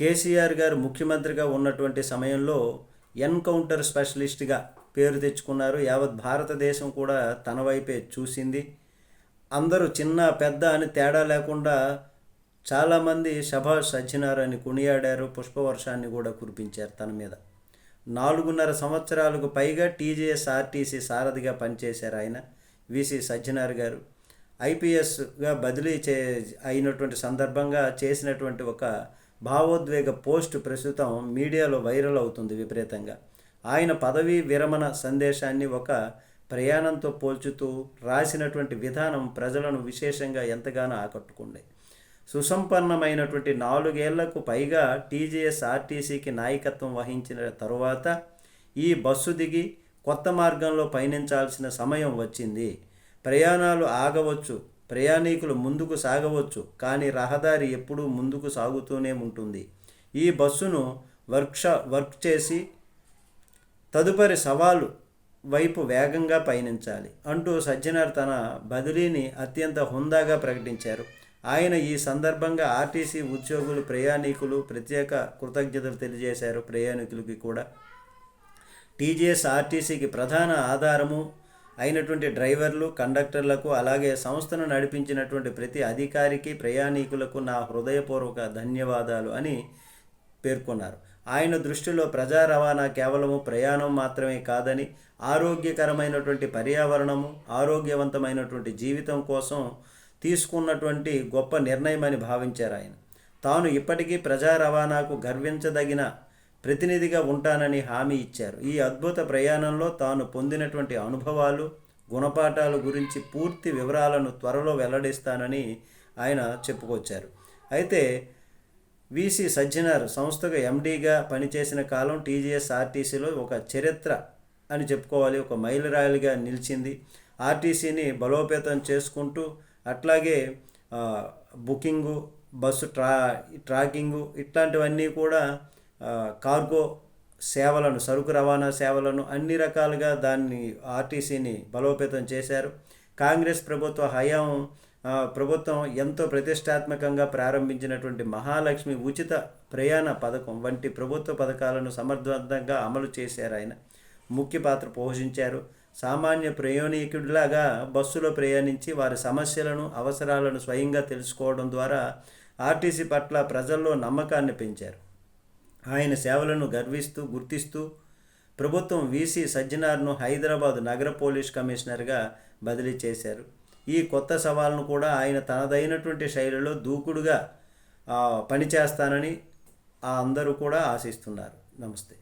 కేసీఆర్ గారు ముఖ్యమంత్రిగా ఉన్నటువంటి సమయంలో ఎన్కౌంటర్ స్పెషలిస్ట్గా పేరు తెచ్చుకున్నారు. యావత్ భారతదేశం కూడా తన వైపే చూసింది. అందరూ చిన్న పెద్ద అని తేడా లేకుండా చాలామంది సభాష్ సజ్జనారని కొనియాడారు. పుష్పవర్షాన్ని కూడా కురిపించారు తన మీద. నాలుగున్నర సంవత్సరాలకు పైగా టీజేఎస్ ఆర్టీసీ సారథిగా పనిచేశారు ఆయన విసి సజ్జనార్ గారు. ఐపీఎస్గా బదిలీ చే అయినటువంటి సందర్భంగా చేసినటువంటి ఒక భావోద్వేగ పోస్ట్ ప్రస్తుతం మీడియాలో వైరల్ అవుతుంది విపరీతంగా. ఆయన పదవీ విరమణ సందేశాన్ని ఒక ప్రయాణంతో పోల్చుతూ రాసినటువంటి విధానం ప్రజలను విశేషంగా ఎంతగానో ఆకట్టుకుంది. సుసంపన్నమైనటువంటి నాలుగేళ్ళకు పైగా టీజీఎస్ ఆర్టీసీకి నాయకత్వం వహించిన తరువాత ఈ బస్సు దిగి కొత్త మార్గంలో పయనించాల్సిన సమయం వచ్చింది. ప్రయాణాలు ఆగవచ్చు. ప్రయాణికులు ముందుకు సాగవచ్చు కానీ రహదారి ఎప్పుడూ ముందుకు సాగుతూనే ఉంటుంది. ఈ బస్సును వర్క్షా వర్క్ చేసి తదుపరి సవాలు వైపు వేగంగా పయనించాలి అంటూ సజ్జనార్ తన బదిలీని అత్యంత హుందాగా ప్రకటించారు. ఆయన ఈ సందర్భంగా ఆర్టీసీ ఉద్యోగులు ప్రయాణికులు ప్రత్యేక కృతజ్ఞతలు తెలియజేశారు. ప్రయాణికులకి కూడా టీజీఎస్ ఆర్టీసీకి ప్రధాన ఆధారము అయినటువంటి డ్రైవర్లు కండక్టర్లకు అలాగే సంస్థను నడిపించినటువంటి ప్రతి అధికారికి ప్రయాణికులకు నా హృదయపూర్వక ధన్యవాదాలు అని పేర్కొన్నారు. ఆయన దృష్టిలో ప్రజా రవాణా కేవలము ప్రయాణం మాత్రమే కాదని ఆరోగ్యకరమైనటువంటి పర్యావరణము ఆరోగ్యవంతమైనటువంటి జీవితం కోసం తీసుకున్నటువంటి గొప్ప నిర్ణయమని భావించారు ఆయన. తాను ఇప్పటికీ ప్రజా రవాణాకు గర్వించదగిన ప్రతినిధిగా ఉంటానని హామీ ఇచ్చారు. ఈ అద్భుత ప్రయాణంలో తాను పొందినటువంటి అనుభవాలు గుణపాఠాల గురించి పూర్తి వివరాలను త్వరలో వెల్లడిస్తానని ఆయన చెప్పుకొచ్చారు. అయితే విసి సజ్జనార్ సంస్థకు ఎండీగా పనిచేసిన కాలం టీజీఎస్ ఆర్టీసీలో ఒక చరిత్ర అని చెప్పుకోవాలి. ఒక మైలురాయిలుగా నిలిచింది. ఆర్టీసీని బలోపేతం చేసుకుంటూ అట్లాగే బుకింగు బస్సు ట్రా ట్రాకింగు ఇట్లాంటివన్నీ కూడా కార్గో సేవలను సరుకు రవాణా సేవలను అన్ని రకాలుగా దాన్ని ఆర్టీసీని బలోపేతం చేశారు. కాంగ్రెస్ ప్రభుత్వ హయాం ప్రభుత్వం ఎంతో ప్రతిష్టాత్మకంగా ప్రారంభించినటువంటి మహాలక్ష్మి ఉచిత ప్రయాణ పథకం వంటి ప్రభుత్వ పథకాలను సమర్థవంతంగా అమలు చేశారు ఆయన. ముఖ్య పాత్ర పోషించారు. సామాన్య ప్రయాణికుడిలాగా బస్సులో ప్రయాణించి వారి సమస్యలను అవసరాలను స్వయంగా తెలుసుకోవడం ద్వారా ఆర్టీసీ పట్ల ప్రజల్లో నమ్మకాన్ని పెంచారు. ఆయన సేవలను గర్విస్తూ గుర్తిస్తూ ప్రభుత్వం వీసీ సజ్జనార్ను హైదరాబాద్ నగర పోలీస్ కమిషనర్గా బదిలీ చేశారు. ఈ కొత్త సవాల్ను కూడా ఆయన తనదైనటువంటి శైలిలో దూకుడుగా పనిచేస్తానని ఆ అందరూ కూడా ఆశిస్తున్నారు. నమస్తే.